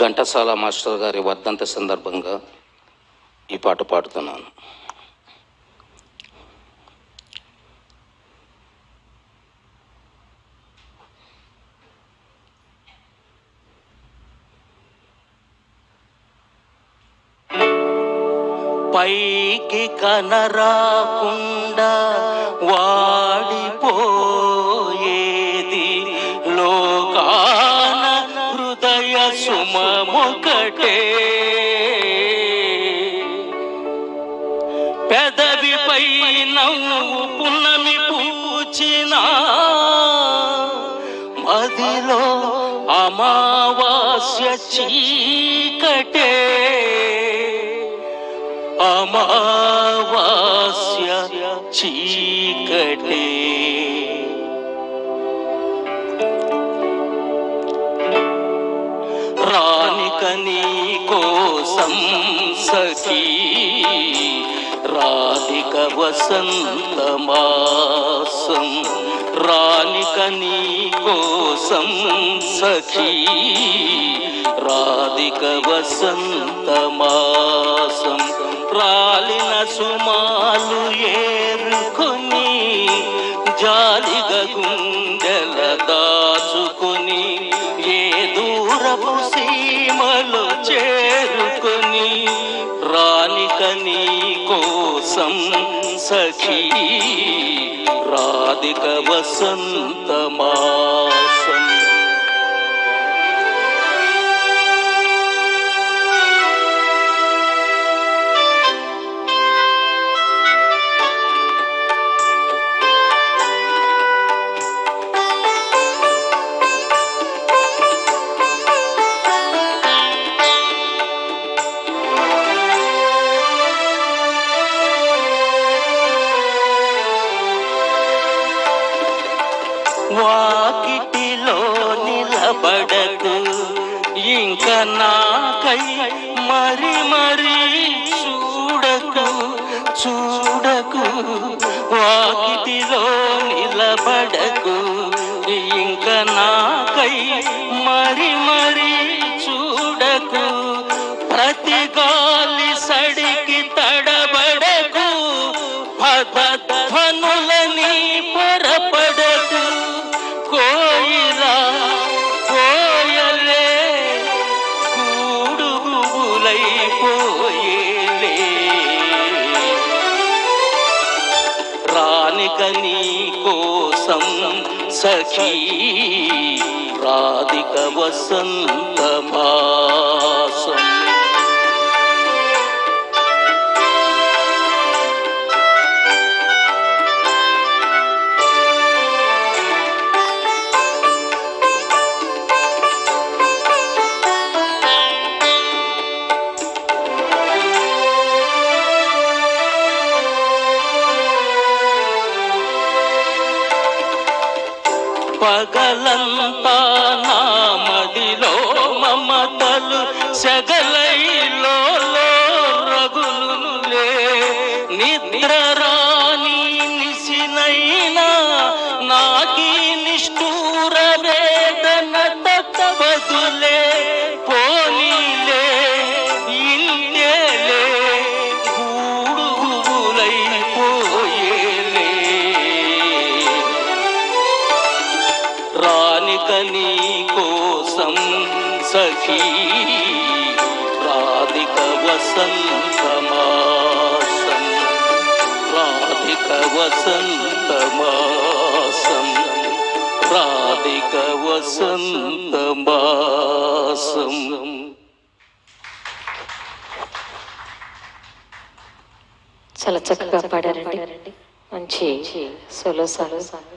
Ghantasala master గారి వర్ధంతి సందర్భంగా ఈ పాట పాడుతున్నాను. పైకి కనరాకుండా వాడిపో సుమముకటే పెదవిపై నవ్వు పున్నమి పూచిన మదిలో అమావాస్య చీకటే. అమావాస్య చీకటే. నీ కోసం సఖీ. రాధిక వసంతమాసం రాణిక నీ కోసం సఖీ. రాధిక వసంతమాసం రాలిన సుమాలు ఏరుకొని జాలిగ గుండె చేరుకొని రానిక నీ కోసం సఖీ రాధిక వసంతమాసం పడకు ఇంక నాకై మరి మరి చూడకు చూడకు. వాకిటిలో నిలబడకు. ఇంకా నాకై మరి మరి చూడకు. ప్రతి గాలి సడికి తడబడకు. పదధ్వనులని పొరపడ కూడుగులైపోయేలే రానిక నీ కోసం సఖీ రాధిక వసంత మాసం. పగలంతా నా మదిలో మమతలు సెగలైలో రగులులే నిద్ర రానిక నీ కోసం సఖీ రాధిక వసంత మాసం రాధిక వసంత మాసం రాధిక వసంత మాసం. చాలా చక్కగా పాడారండి. మంచి సోలో సాంగ్